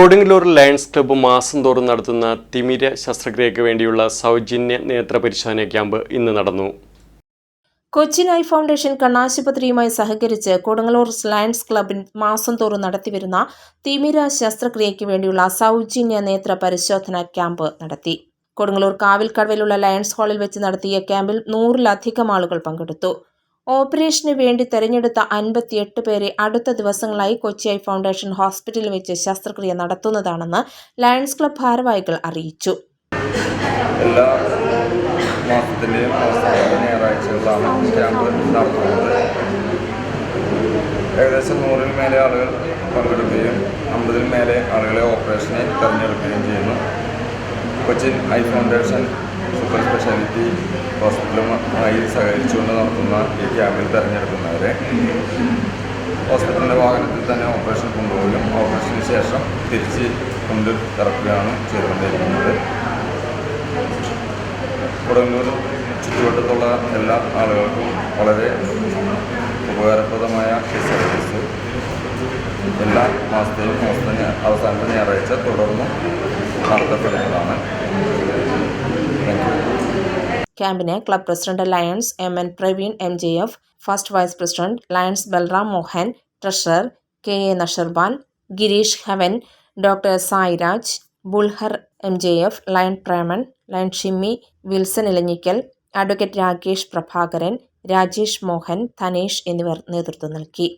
Kodungallur lions club മാസം തോറും നടത്തുന്ന തിമിര ശസ്ത്രക്രിയയ്ക്ക് വേണ്ടിയുള്ള സൗജന്യ നേത്ര പരിശോധന ക്യാമ്പ് ഇന്ന് നടന്നു. കൊച്ചിൻ ഐ ഫൗണ്ടേഷൻ കണ്ണാശുപത്രിയുമായി സഹകരിച്ച് കൊടുങ്ങല്ലൂർ ലയൺസ് ക്ലബിൻ മാസം തോറും നടത്തിവരുന്ന തിമിര ശസ്ത്രക്രിയയ്ക്ക് വേണ്ടിയുള്ള സൗജന്യ നേത്ര പരിശോധന ക്യാമ്പ് നടത്തി. കൊടുങ്ങല്ലൂർ കാവിൽക്കടവിലുള്ള ലയൺസ് ഹാളിൽ വെച്ച് നടത്തിയ ക്യാമ്പിൽ നൂറിലധികം ആളുകൾ പങ്കെടുത്തു. ഓപ്പറേഷന് വേണ്ടി തെരഞ്ഞെടുത്ത അൻപത്തിയെട്ട് പേരെ അടുത്ത ദിവസങ്ങളായി കൊച്ചി ഐ ഫൗണ്ടേഷൻ ഹോസ്പിറ്റലിൽ വെച്ച് ശസ്ത്രക്രിയ നടത്തുന്നതാണെന്ന് ലയൺസ് ക്ലബ് ഭാരവാഹികൾ അറിയിച്ചു. എല്ലാ ഏകദേശം നൂറിൽ മേലെ ആളുകൾ പങ്കെടുക്കുകയും അമ്പതിൽ മേലെ ആളുകളെ ഓപ്പറേഷനെ തിരഞ്ഞെടുക്കുകയും ചെയ്യുന്നു. Cochin eye foundation super speciality ഹോസ്പിറ്റലുമായി സഹകരിച്ചുകൊണ്ട് നടത്തുന്ന ഈ ക്യാമ്പിൽ തിരഞ്ഞെടുക്കുന്നവരെ ഹോസ്പിറ്റലിന്റെ വാഹനത്തിൽ തന്നെ ഓപ്പറേഷൻ കൊണ്ടുപോകും ഓപ്പറേഷന് ശേഷം തിരിച്ച് കൊണ്ട് ഇറക്കുകയാണ് ചെയ്തുകൊണ്ടിരിക്കുന്നത്. കൊടുങ്ങൂർ ചുറ്റുവട്ടത്തുള്ള എല്ലാ ആളുകൾക്കും വളരെ ഉപകാരപ്രദമായ സർവീസ് എല്ലാ മാസത്തെയും മാസത്തെ അവസാനത്തെ ഞായറാഴ്ച തുടർന്നും നടത്തപ്പെടുന്നതാണ്. താങ്ക് യു ക്യാമ്പിന് club president lions M N Praveen M J F first vice president lions Balram Mohan treasurer K A Nasharban Girish Havan doctor Sairaj Bulhar M J F lion Preman lion Shimmi Wilson Elanjikkal advocate Rakesh Prabhakaran Rajesh Mohan Dhanesh എന്നിവർ നേതൃത്വം നൽകി.